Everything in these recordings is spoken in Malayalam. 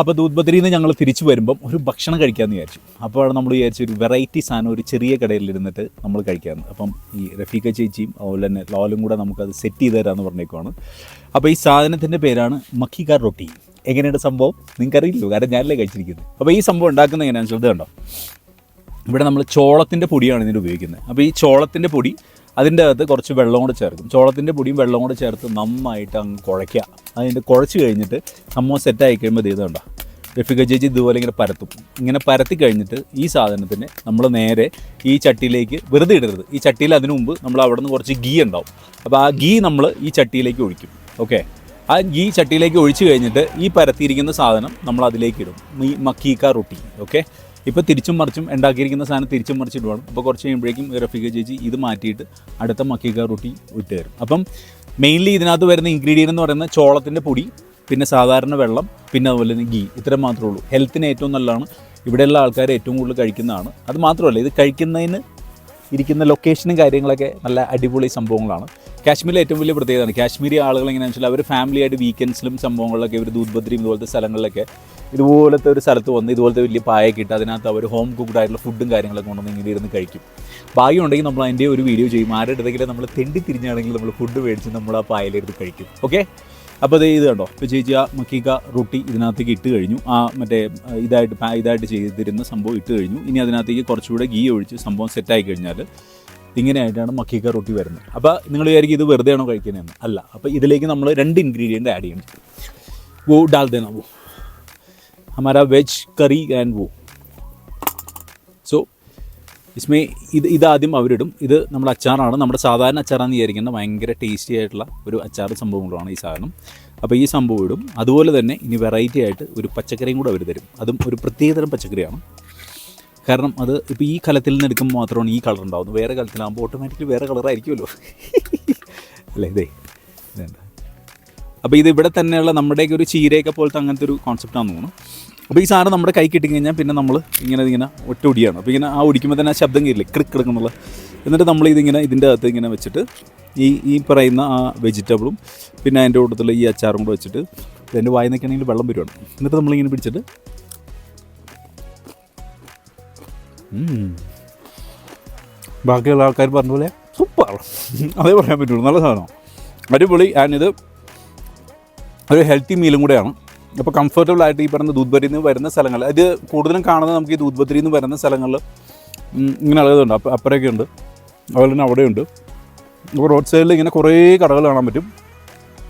അപ്പോൾ ദൂത്ബദ്രിയിൽ നിന്ന് ഞങ്ങൾ തിരിച്ചു വരുമ്പം ഒരു ഭക്ഷണം കഴിക്കാമെന്ന് വിചാരിച്ചു. അപ്പോൾ നമ്മൾ വിചാരിച്ചു ഒരു വെറൈറ്റി സാധനം ഒരു ചെറിയ കടയിലിരുന്നിട്ട് നമ്മൾ കഴിക്കാമെന്ന് അപ്പം ഈ റഫീഖ ചേച്ചിയും അതുപോലെ തന്നെ ലോലും കൂടെ നമുക്കത് സെറ്റ് ചെയ്ത് തരാമെന്ന് പറഞ്ഞേക്കുവാണ്. അപ്പോൾ ഈ സാധനത്തിന്റെ പേരാണ് മക്കിക്കാർ റൊട്ടി. എങ്ങനെയാണ് സംഭവം? നിങ്ങൾക്കറിയില്ലല്ലോ കാരണം ഞാനല്ലേ കഴിച്ചിരിക്കുന്നത്. അപ്പോൾ ഈ സംഭവം ഉണ്ടാക്കുന്നത് എങ്ങനെയാണെന്ന് ശ്രദ്ധ കണ്ടോ? ഇവിടെ നമ്മൾ ചോളത്തിന്റെ പൊടിയാണ് ഇതിന് ഉപയോഗിക്കുന്നത്. അപ്പോൾ ഈ ചോളത്തിന്റെ പൊടി അതിന്റെ അകത്ത് കുറച്ച് വെള്ളം കൂടെ ചേർക്കും. ചോളത്തിന്റെ പൊടിയും വെള്ളം കൂടെ ചേർത്ത് നന്നായിട്ട് അങ്ങ് കുഴയ്ക്കുക. അതിന്റെ കുഴച്ച് കഴിഞ്ഞിട്ട് സംഭവം സെറ്റായി കഴിയുമ്പോൾ ഇത് ഇതുണ്ടോ രഫിക ചേച്ചി ഇതുപോലെ ഇങ്ങനെ പരത്തും. ഇങ്ങനെ പരത്തി കഴിഞ്ഞിട്ട് ഈ സാധനത്തിന് നമ്മൾ നേരെ ഈ ചട്ടിയിലേക്ക് വെറുതെ ഇടരുത്. ഈ ചട്ടിയിൽ അതിനു മുമ്പ് നമ്മൾ അവിടെ നിന്ന് കുറച്ച് ഗീ ഉണ്ടാവും. അപ്പോൾ ആ ഗീ നമ്മൾ ഈ ചട്ടിയിലേക്ക് ഒഴിക്കും. ഓക്കെ ആ ഗീ ചട്ടിയിലേക്ക് ഒഴിച്ച് കഴിഞ്ഞിട്ട് ഈ പരത്തിയിരിക്കുന്ന സാധനം നമ്മൾ അതിലേക്ക് ഇടും. മക്കീക്ക റൊട്ടി. ഓക്കെ ഇപ്പോൾ തിരിച്ചും മറിച്ചും ഉണ്ടാക്കിയിരിക്കുന്ന സാധനം തിരിച്ചും മറിച്ചിടുവാണ് അപ്പോൾ കുറച്ച് കഴിയുമ്പോഴേക്കും റഫീഖ ചേച്ചി ഇത് മാറ്റിയിട്ട് അടുത്ത മക്കീക്ക റൊട്ടി വിട്ട് തരും അപ്പം മെയിൻലി ഇതിനകത്ത് വരുന്ന ഇൻഗ്രീഡിയന്റ് എന്ന് പറയുന്നത് ചോളത്തിന്റെ പൊടി പിന്നെ സാധാരണ വെള്ളം പിന്നെ അതുപോലെ തന്നെ ഗീ ഇത്രയും മാത്രമേ ഉള്ളൂ. ഹെൽത്തിന് ഏറ്റവും നല്ലതാണ്. ഇവിടെയുള്ള ആൾക്കാർ ഏറ്റവും കൂടുതൽ കഴിക്കുന്നതാണ്. അത് മാത്രമല്ല ഇത് കഴിക്കുന്നതിന് ഇരിക്കുന്ന ലൊക്കേഷനും കാര്യങ്ങളൊക്കെ നല്ല അടിപൊളി സംഭവങ്ങളാണ്. കാശ്മീരിലെ ഏറ്റവും വലിയ പ്രത്യേകതയാണ്. കാശ്മീരി ആളുകൾ എങ്ങനെയാണെന്ന് വെച്ചാൽ അവർ ഫാമിലി ആയിട്ട് വീക്കെൻഡ്സിലും സംഭവങ്ങളിലൊക്കെ ഇവർ ദൂത്ബദ്രിയും ഇതുപോലത്തെ സ്ഥലങ്ങളിലൊക്കെ ഇതുപോലത്തെ ഒരു സ്ഥലത്ത് വന്ന് ഇതുപോലത്തെ വലിയ പായൊക്കെ ഇട്ട് അതിനകത്ത് അവർ ഹോം കുക്ക്ഡ് ആയിട്ടുള്ള ഫുഡും കാര്യങ്ങളൊക്കെ കൊണ്ടുവന്ന് ഇങ്ങനെ ഇരുന്ന് കഴിക്കും. ഭാഗ്യം ഉണ്ടെങ്കിൽ നമ്മൾ അതിന്റെ ഒരു വീഡിയോ ചെയ്യും. ആരുടെ അടുത്തെങ്കിലും നമ്മൾ തെണ്ടി തിരിഞ്ഞാണെങ്കിൽ നമ്മൾ ഫുഡ് മേടിച്ച് നമ്മൾ ആ പായയിലിരുന്ന് കഴിക്കും. ഓക്കെ അപ്പോൾ ഇത് ഇത് കണ്ടോ? ഇപ്പോൾ ചേച്ചി ആ മക്കിക്ക റൊട്ടി ഇതിനകത്തേക്ക് ഇട്ട് കഴിഞ്ഞു. ആ മറ്റേ ഇതായിട്ട് ഇതായിട്ട് ചെയ്തിരുന്ന സംഭവം ഇട്ട് കഴിഞ്ഞു. ഇനി അതിനകത്തേക്ക് കുറച്ചുകൂടെ ഗീ ഒഴിച്ച് സംഭവം സെറ്റായി കഴിഞ്ഞാൽ ഇങ്ങനെയായിട്ടാണ് മക്കിക്ക റൊട്ടി വരുന്നത്. അപ്പോൾ നിങ്ങൾ വിചാരിക്കും ഇത് വെറുതെ ആണോ കഴിക്കുന്നതെന്ന്. അല്ല അപ്പോൾ ഇതിലേക്ക് നമ്മൾ രണ്ട് ഇൻഗ്രീഡിയന്റ് ആഡ് ചെയ്യണം. വോ ഡാൽ ദോ വോ ഹമാര വെജ് കറി ആൻഡ് വോ. ഇസ്മേ ഇത് ഇതാദ്യം അവരിടും. ഇത് നമ്മുടെ അച്ചാറാണ്. നമ്മുടെ സാധാരണ അച്ചാറാന്ന് വിചാരിക്കേണ്ട ഭയങ്കര ടേസ്റ്റി ആയിട്ടുള്ള ഒരു അച്ചാർ സംഭവങ്ങളാണ് ഈ സാധനം. അപ്പോൾ ഈ സംഭവം ഇടും. അതുപോലെ തന്നെ ഇനി വെറൈറ്റി ആയിട്ട് ഒരു പച്ചക്കറിയും കൂടെ അവർ തരും. അതും ഒരു പ്രത്യേകതരം പച്ചക്കറിയാണ്. കാരണം അത് ഇപ്പോൾ ഈ കലത്തിൽ നിന്ന് എടുക്കുമ്പോൾ മാത്രമാണ് ഈ കളർ ഉണ്ടാവുന്നത്. വേറെ കലത്തിലാകുമ്പോൾ ഓട്ടോമാറ്റിക്കലി വേറെ കളറായിരിക്കുമല്ലോ അല്ലേ? ഇതേ അപ്പോൾ ഇത് ഇവിടെ തന്നെയുള്ള നമ്മുടെയൊക്കെ ഒരു ചീരയൊക്കെ പോലത്തെ അങ്ങനത്തെ ഒരു കോൺസെപ്റ്റാണെന്ന് തോന്നുന്നു. അപ്പോൾ ഈ സാധനം നമ്മുടെ കൈ കിട്ടി കഴിഞ്ഞാൽ പിന്നെ നമ്മൾ ഇങ്ങനെ ഇങ്ങനെ ഒറ്റ ഒടിയാണ് അപ്പോൾ ഇങ്ങനെ ആ ഒടിക്കുമ്പോൾ തന്നെ ആ ശബ്ദം കയറില്ലേ ക്രിക്ക് കിടക്കുന്നുള്ള എന്നിട്ട് നമ്മൾ ഇതിങ്ങനെ ഇതിന്റെ അകത്ത് ഇങ്ങനെ വെച്ചിട്ട് ഈ ഈ പറയുന്ന ആ വെജിറ്റബിളും പിന്നെ അതിന്റെ കൂട്ടത്തിൽ ഈ അച്ചാറും കൂടെ വെച്ചിട്ട് ഇതിന്റെ വായി നിൽക്കണമെങ്കിൽ വെള്ളം വരുവാണ്. എന്നിട്ട് നമ്മളിങ്ങനെ പിടിച്ചിട്ട്. ബാക്കിയുള്ള ആൾക്കാർ പറഞ്ഞ പോലെ സൂപ്പർ. അതേ പറയാൻ പറ്റുള്ളൂ. നല്ല സാധനം. അടിപൊളി. ആൻഡ് ഇത് ഒരു ഹെൽത്തി മീലും കൂടെയാണ്. അപ്പോൾ കംഫർട്ടബിൾ ആയിട്ട് ഈ പറഞ്ഞ ദൂത്ബരിയിൽ നിന്ന് വരുന്ന സ്ഥലങ്ങൾ. ഇത് കൂടുതലും കാണുന്നത് നമുക്ക് ഈ ദൂത്ബദ്രിയിൽ നിന്ന് വരുന്ന സ്ഥലങ്ങളിൽ ഇങ്ങനെ ഉള്ളതുണ്ട്. അപ്പം അപ്പുറമൊക്കെ ഉണ്ട്. അതുപോലെ തന്നെ അവിടെയുണ്ട്. അപ്പോൾ റോഡ് സൈഡിൽ ഇങ്ങനെ കുറേ കടകൾ കാണാൻ പറ്റും.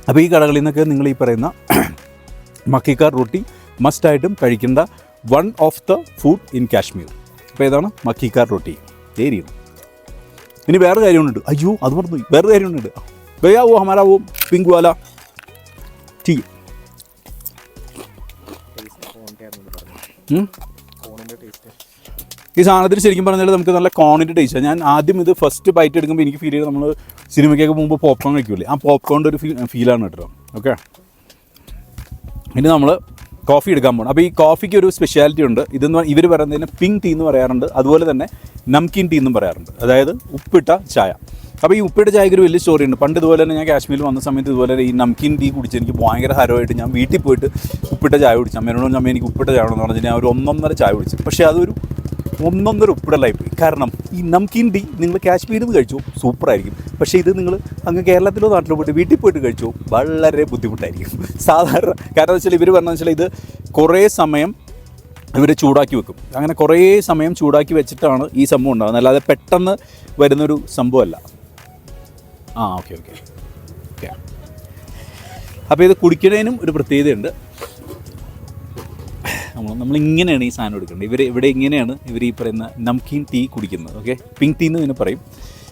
അപ്പോൾ ഈ കടകളിൽ നിന്നൊക്കെ നിങ്ങൾ ഈ പറയുന്ന മക്കിക്കാർ റൊട്ടി മസ്റ്റായിട്ടും കഴിക്കേണ്ട one of the food in Kashmir അപ്പോൾ ഏതാണ്? മക്കിക്കാർ റൊട്ടി. ഏരിയാണ് ഇനി വേറെ കാര്യമുണ്ട്. അയ്യോ അത് പറഞ്ഞു വേറെ കാര്യമുണ്ട്. ഭയ്യാ ഹമാരാവോ പിങ്ക് വാല ടീ. ഈ സാധനത്തിന് ശരിക്കും പറഞ്ഞാൽ നമുക്ക് നല്ല കോണിന്റെ ടേസ്റ്റ് ഞാൻ ആദ്യം ഇത് ഫസ്റ്റ് ബൈറ്റ് എടുക്കുമ്പോൾ എനിക്ക് ഫീൽ ചെയ്ത് നമ്മൾ സിനിമയ്ക്കൊക്കെ മുമ്പ് പോപ്കോൺ കഴിക്കൂലേ ആ പോപ്കോണിന്റെ ഒരു ഫീലാണ് കേട്ടോ. ഓക്കെ ഇനി നമ്മൾ കോഫി എടുക്കാൻ പോകണം അപ്പോൾ ഈ കോഫിക്ക് ഒരു സ്പെഷ്യാലിറ്റി ഉണ്ട്. ഇതെന്ന് ഇവർ പറയുന്നതിന് പിങ്ക് ടീ എന്ന് പറയാറുണ്ട്. അതുപോലെ തന്നെ നംകിൻ ടീ എന്നും പറയാറുണ്ട്. അതായത് ഉപ്പിട്ട ചായ. അപ്പോൾ ഈ ഉപ്പയുടെ ചായക്ക് ഒരു വലിയ സ്റ്റോറി ഉണ്ട്. പണ്ട് ഇതുപോലെ തന്നെ ഞാൻ കാശ്മീരിൽ വന്ന സമയത്ത് ഇതുപോലെ ഈ നംകീൻ ടീ കുടിച്ച് എനിക്ക് ഭയങ്കര ഹരമായിട്ട് ഞാൻ വീട്ടിൽ പോയിട്ട് ഉപ്പിട്ട ചായ കുടിച്ചു. അമ്മേനോട് അമ്മ എനിക്ക് ഉപ്പിട്ട ചായ എന്ന് പറഞ്ഞാൽ ഞാൻ ഒരു ഒന്നൊന്നര ചായ കുടിച്ചു. പക്ഷേ അതൊരു ഒന്നൊന്നര ഉപ്പിടലായി ലൈഫ് കാരണം ഈ നംകീൻ ടീ നിങ്ങൾ കാശ്മീരിൽ നിന്ന് കഴിച്ചു സൂപ്പറായിരിക്കും പക്ഷേ ഇത് നിങ്ങൾ അങ്ങ് കേരളത്തിലോ നാട്ടിലോ പോയിട്ട് വീട്ടിൽ പോയിട്ട് കഴിച്ചു വളരെ ബുദ്ധിമുട്ടായിരിക്കും. സാധാരണ കാരണം വെച്ചാൽ ഇവർ പറഞ്ഞതെന്ന് വെച്ചാൽ ഇത് കുറേ സമയം ഇവർ ചൂടാക്കി വെക്കും. അങ്ങനെ കുറേ സമയം ചൂടാക്കി വെച്ചിട്ടാണ് ഈ സംഭവം ഉണ്ടാകുന്നത്. അല്ലാതെ പെട്ടെന്ന് വരുന്നൊരു സംഭവമല്ല. ആ ഓക്കെ ഓക്കെ. ഓക്കെ. അപ്പോൾ ഇത് കുടിക്കുന്നതിനും ഒരു പ്രത്യേകതയുണ്ട്. നമ്മൾ നമ്മളിങ്ങനെയാണ് ഈ സാധനം എടുക്കേണ്ടത് ഇവർ ഇവിടെ ഇങ്ങനെയാണ് ഇവർ ഈ പറയുന്ന നംകീൻ ടീ കുടിക്കുന്നത് ഓക്കെ? പിങ്ക് ടീ എന്ന് ഇതിനെ പറയും.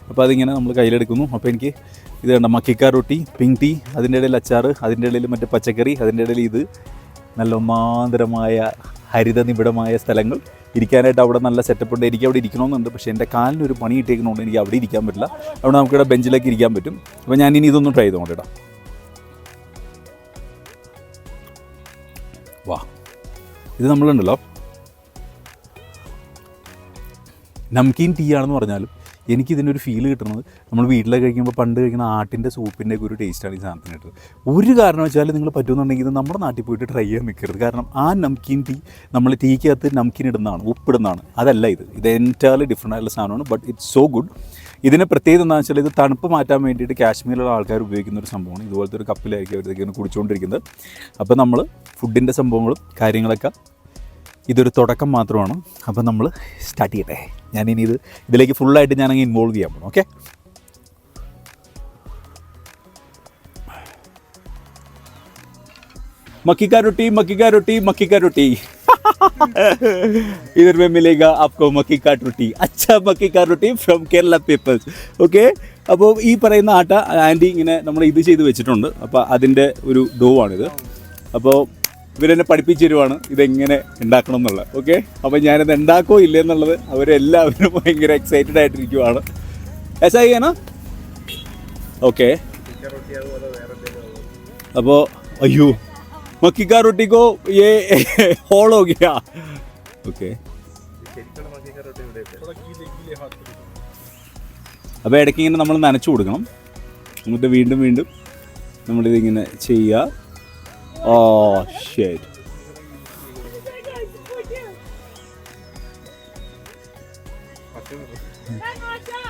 അപ്പോൾ അതിങ്ങനെ നമ്മൾ കയ്യിലെടുക്കുന്നു. അപ്പോൾ എനിക്ക് ഇത് കണ്ട? മക്കിക്കാർ റൊട്ടി പിങ്ക് ടീ അതിന്റെ ഇടയിൽ അച്ചാർ അതിന്റെ ഇടയിൽ മറ്റേ പച്ചക്കറി അതിന്റെ ഇടയിൽ ഇത്. നല്ല ഒന്നാന്തരമായ ഹരിത നിബിഡമായ സ്ഥലങ്ങൾ. ഇരിക്കാനായിട്ട് അവിടെ നല്ല സെറ്റപ്പ് ഉണ്ട്. എനിക്ക് അവിടെ ഇരിക്കണമെന്നുണ്ട്. പക്ഷേ എന്റെ കാലിന് ഒരു പണി ഇട്ടേക്കുന്നതുകൊണ്ട് എനിക്ക് അവിടെ ഇരിക്കാൻ പറ്റില്ല. അവിടെ നമുക്കിവിടെ ബെഞ്ചിലേക്ക് ഇരിക്കാൻ പറ്റും. അപ്പോൾ ഞാൻ ഇനി ഇതൊന്നും ട്രൈ ചെയ്തുകൊണ്ടിടാം വാ. ഇത് നമ്മളുണ്ടല്ലോ. നംകീൻ ടീ ആണെന്ന് പറഞ്ഞാലും എനിക്ക് ഇതിനൊരു ഫീൽ കിട്ടുന്നത് നമ്മൾ വീട്ടിലൊക്കെ കഴിക്കുമ്പോൾ പണ്ട് കഴിക്കുന്ന ആട്ടിന്റെ സൂപ്പിന്റെ ഒരു ടേസ്റ്റാണ് ഈ സാധനത്തിന് കിട്ടുന്നത് ഒരു കാരണം വെച്ചാൽ നിങ്ങൾ പറ്റുമെന്നുണ്ടെങ്കിൽ ഇത് നമ്മുടെ നാട്ടിൽ പോയിട്ട് ട്രൈ ചെയ്യാൻ നിൽക്കരുത് കാരണം ആ നംകീൻ ടീ നമ്മൾ ടീക്കകത്ത് നംകീൻ ഇടുന്നതാണ് ഉപ്പിടുന്നതാണ്. അതല്ല ഇത്. ഇത് എന്റയർലി ഡിഫറെന്റ് ആയിട്ടുള്ള സാധനമാണ് ബട്ട് ഇറ്റ്സ് സോ ഗുഡ് ഇതിന് പ്രത്യേകത എന്താണെന്ന് വെച്ചാൽ ഇത് തണുപ്പ് മാറ്റാൻ വേണ്ടിയിട്ട് കാശ്മീരിലുള്ള ആൾക്കാർ ഉപയോഗിക്കുന്ന ഒരു സംഭവമാണ്. ഇതുപോലത്തെ ഒരു കപ്പിലായിരിക്കും അവർ ഇങ്ങനെ കുടിച്ചുകൊണ്ടിരിക്കുന്നത് അപ്പോൾ നമ്മൾ ഫുഡിന്റെ സംഭവങ്ങളും കാര്യങ്ങളൊക്കെ ഇതൊരു തുടക്കം മാത്രമാണ് അപ്പോൾ നമ്മൾ സ്റ്റാർട്ട് ചെയ്യട്ടെ ഞാനിനി ഇത് ഇതിലേക്ക് ഫുള്ളായിട്ട് ഞാനങ്ങ് ഇൻവോൾവ് ചെയ്യാൻ പോകണം ഓക്കെ मक्की का रोटी मक्की का रोटी मक्की का रोटी इधर में मिलेगा आपको मक्की का रोटी अच्छा मक्की का रोटी ഫ്രം കേരള പീപ്പിൾസ് ഓക്കെ അപ്പോൾ ഈ പറയുന്ന ആട്ട ആൻറ്റി ഇങ്ങനെ നമ്മൾ ഇത് ചെയ്ത് വെച്ചിട്ടുണ്ട് അപ്പോൾ അതിൻ്റെ ഒരു ഡോ ആണിത് അപ്പോൾ ഇവരെന്നെ പഠിപ്പിച്ചു തരുവാണ്. ഇതെങ്ങനെ ഉണ്ടാക്കണം എന്നുള്ളത് ഓക്കെ അപ്പോൾ ഞാനിത് ഉണ്ടാക്കോ ഇല്ല എന്നുള്ളത് അവരെല്ലാവരും ഭയങ്കര എക്സൈറ്റഡ് ആയിട്ടിരിക്കുവാണ്. എസ് ഐ ആണ് ഓക്കെ അപ്പോൾ അയ്യോ. മക്കിക്കാർ റൊട്ടിക്കോ? ഏ ഹോളോ ഗിയ ഓക്കെ അപ്പോൾ ഇടയ്ക്ക് ഇങ്ങനെ നമ്മൾ നനച്ചു കൊടുക്കണം. എന്നിട്ട് വീണ്ടും വീണ്ടും നമ്മളിതിങ്ങനെ ചെയ്യുക ഓ shit.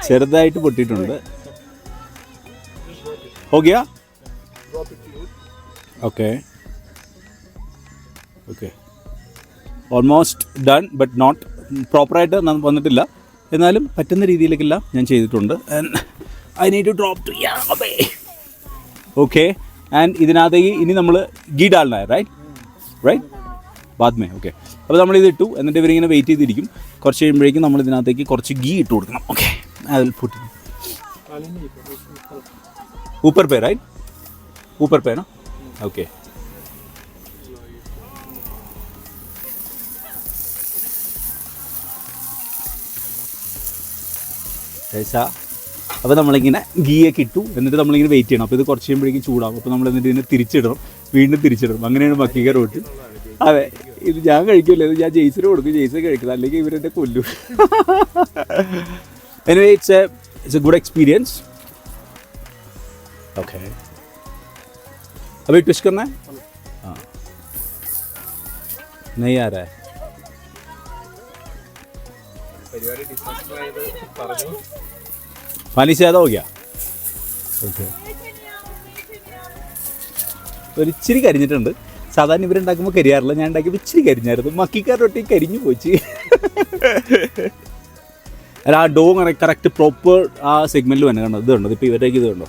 ചെറുതായിട്ട് പൊട്ടിയിട്ടുണ്ട്. ഓക്കെയാ okay okay almost done but not പ്രോപ്പറായിട്ട് വന്നിട്ടില്ല. എന്നാലും പറ്റുന്ന രീതിയിലേക്കെല്ലാം ഞാൻ ചെയ്തിട്ടുണ്ട്. I need to drop two okay and ഇതിനകത്തേക്ക് ഇനി നമ്മൾ ഗീ റൈറ്റ് റൈറ്റ് ബാദ്മേ ഓക്കെ അപ്പോൾ നമ്മൾ ഇത് ഇട്ടു. എന്നിട്ട് ഇവരിങ്ങനെ വെയിറ്റ് ചെയ്തിരിക്കും. കുറച്ച് കഴിയുമ്പോഴേക്കും നമ്മൾ ഇതിനകത്തേക്ക് കുറച്ച് ഗീ ഇട്ട് കൊടുക്കണം ഓക്കെ അതിൽ ഫുഡ് ഊപ്പർ പേ റൈറ്റ് ഊപ്പർ പേ ആണോ ഓക്കെ ऐसा അപ്പോൾ നമ്മളിങ്ങനെ ഗീയൊക്കെ ഇട്ടു എന്നിട്ട് നമ്മളിങ്ങനെ വെയിറ്റ് ചെയ്യണം അപ്പോൾ ഇത് കുറച്ച് കഴിയുമ്പോഴേക്കും ചൂടാവും അപ്പോൾ നമ്മൾ എന്നിട്ട് ഇതിനെ തിരിച്ചിടണം വീണ്ടും തിരിച്ചിടണം അങ്ങനെയാണ് മക്കിക റോട്ട് അതെ ഇത് ഞാൻ കഴിക്കില്ല ഇത് ഞാൻ ജെയ്സിന് കൊടുക്കും ജെയ്സ് കഴിക്കുന്നത് അല്ലെങ്കിൽ ഇവരെന്നെ കൊല്ലും anyway it's a it's a good experience okay अभी ट्विस्ट करना है हाँ नहीं आ रहा है पानी से ज़्यादा हो गया ഓക്കെ ഒരു ഇച്ചിരി കരിഞ്ഞിട്ടുണ്ട് സാധാരണ ഇവരുണ്ടാക്കുമ്പോൾ കരിയാറില്ല ഞാൻ ഉണ്ടാക്കിയപ്പോൾ ഇച്ചിരി കരിഞ്ഞായിരുന്നു മക്കിക്കാർ റൊട്ടി കരിഞ്ഞു പോച്ച് അല്ല ആ ഡോ കറക്റ്റ് പ്രോപ്പർ ആ സെഗ്മെൻറ്റിൽ തന്നെ കണ്ടോ ഇത് കണ്ടോ ഇപ്പോൾ ഇവരുടെയൊക്കെ ഇത് കണ്ടോ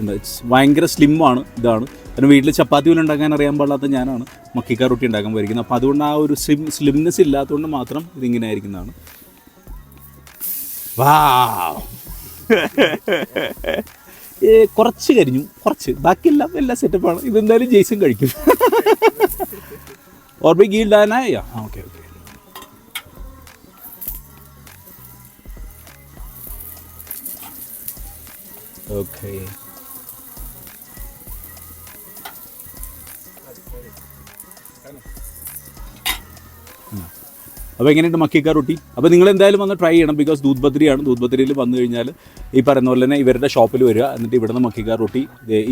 ഉണ്ട്. It's ഭയങ്കര സ്ലിമ്മാണ് ഇതാണ് കാരണം വീട്ടിൽ ചപ്പാത്തി പോലും ഉണ്ടാക്കാൻ അറിയാൻ പാടില്ലാത്ത ഞാനാണ് മക്കിക്ക റൊട്ടി ഉണ്ടാക്കാൻ പോയിരിക്കുന്നത് അപ്പോൾ അതുകൊണ്ട് ആ ഒരു സ്ലിം സ്ലിംനെസ് ഇല്ലാത്തതുകൊണ്ട് മാത്രം ഇതിങ്ങനെ ആയിരിക്കുന്നതാണ് വാ ഏ കുറച്ച് കരിഞ്ഞു കുറച്ച്. ബാക്കിയെല്ലാം എല്ലാം സെറ്റപ്പാണ് ഇതെന്തായാലും ജെയ്സും കഴിക്കും. ഓർബി ഗീൽഡാനായോ ആ ഓക്കെ ഓക്കെ. ഓക്കെ. അപ്പോൾ എങ്ങനെയുണ്ട് മക്കിക്ക റൊട്ടി? അപ്പോൾ നിങ്ങൾ എന്തായാലും വന്ന് ട്രൈ ചെയ്യണം. ബിക്കോസ് ദൂത് ബദ്രിയാണ്. ദൂത് ബദ്രിയിൽ വന്നു കഴിഞ്ഞാൽ ഈ പറയുന്ന പോലെ തന്നെ ഇവരുടെ ഷോപ്പിൽ വരിക. എന്നിട്ട് ഇവിടുന്ന് മക്കിക്ക റൊട്ടി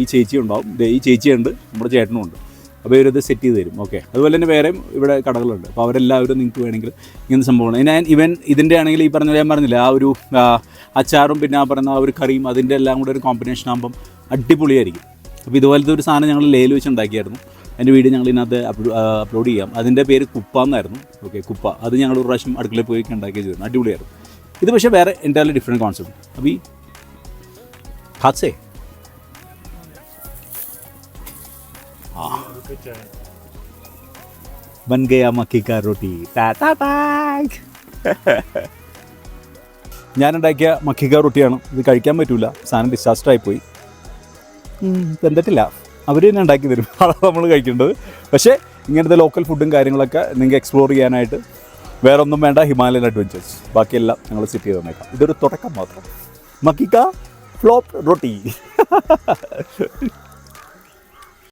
ഈ ചേച്ചി ഉണ്ടാവും. ഈ ചേച്ചിയുണ്ട്. നമ്മുടെ ചേട്ടനും ഉണ്ട്. അപ്പോൾ ഇവരത് സെറ്റ് ചെയ്ത് തരും. ഓക്കെ അതുപോലെ തന്നെ വേറെയും ഇവിടെ കടകളുണ്ട്. അപ്പോൾ അവരെല്ലാവരും നിങ്ങൾക്ക് വേണമെങ്കിൽ ഇങ്ങനെ സംഭവമാണ്. ഞാൻ ഇവൻ ഇതിന്റെ ആണെങ്കിൽ ഈ പറഞ്ഞ ഞാൻ പറഞ്ഞില്ല ആ ഒരു അച്ചാറും പിന്നെ ആ പറയുന്ന ആ ഒരു കറിയും അതിന്റെ എല്ലാം കൂടെ ഒരു കോമ്പിനേഷൻ ആകുമ്പം അടിപൊളിയായിരിക്കും. അപ്പോൾ ഇതുപോലത്തെ ഒരു സാധനം ഞങ്ങൾ ലേയിൽ വെച്ച് ഉണ്ടാക്കിയായിരുന്നു. അതിന്റെ വീഡിയോ ഞങ്ങൾ ഇതിനകത്ത് അപ്ലോഡ് ചെയ്യാം. അതിന്റെ പേര് കുപ്പ എന്നായിരുന്നു. ഓക്കെ കുപ്പ. അത് ഞങ്ങൾ ഒരു പ്രാവശ്യം അടുക്കളയിൽ പോയി ഉണ്ടാക്കി ചെയ്തിരുന്നു. അടിപൊളിയായിരുന്നു. ഇത് പക്ഷേ വേറെ എന്റെ ഡിഫറെന്റ് കോൺസെപ്റ്റ് അപ്പോൾ ഈ ഹാസേ ബൻ ഗയാ മക്കി കാ റോട്ടി. ഞാനുണ്ടാക്കിയ മക്കിക്ക റൊട്ടിയാണ്. ഇത് കഴിക്കാൻ പറ്റൂല. സാധനം ഡിസാസ്റ്റർ ആയിപ്പോയി. വെന്തിട്ടില്ല. അവർ തന്നെ ഉണ്ടാക്കി തരും. അതാണ് നമ്മൾ കഴിക്കേണ്ടത്. പക്ഷേ ഇങ്ങനത്തെ ലോക്കൽ ഫുഡും കാര്യങ്ങളൊക്കെ നിങ്ങൾക്ക് എക്സ്പ്ലോർ ചെയ്യാനായിട്ട് വേറെ ഒന്നും വേണ്ട ഹിമാലയൻ അഡ്വഞ്ചേഴ്സ് ബാക്കിയെല്ലാം ഞങ്ങൾ സെറ്റ് ചെയ്ത് തന്നേക്കാം. ഇതൊരു തുടക്കം മാത്രം. മക്കിക്ക ഫ്ലോപ്പ് റൊട്ടി